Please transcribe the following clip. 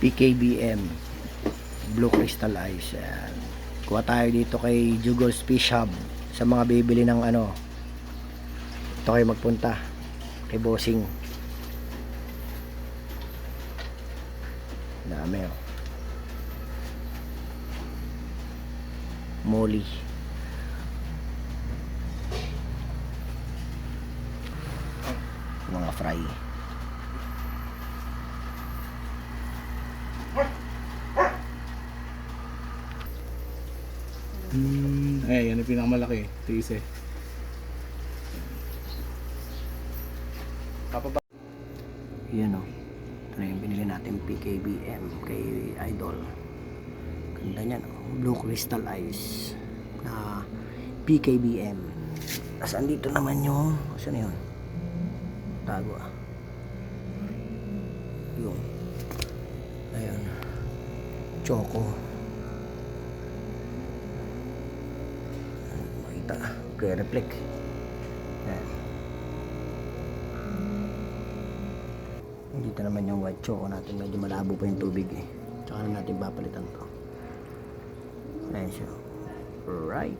PKBM Blue Crystal Ayan. kuha tayo dito kay Jugos Fish Hub sa mga bibili ng ano. Ito kayo magpunta kay Bossing. Dami oh. Molly. Mga fry Hmm, eh, yan yung pinakamalaki. Tise. Papaba. Yan o. Ito na yung binili natin PKBM kay Idol. Ganda niyan o. Blue Crystal Ice na PKBM. Tapos andito naman yung, saan na yun? Tago ah. Yung, ayun. Choco. Makita, pre-reflect. Yan. Dito naman yung white choco natin. Medyo malabo pa yung tubig eh. Tsaka na natin papalitan to. Ayan siya. Right.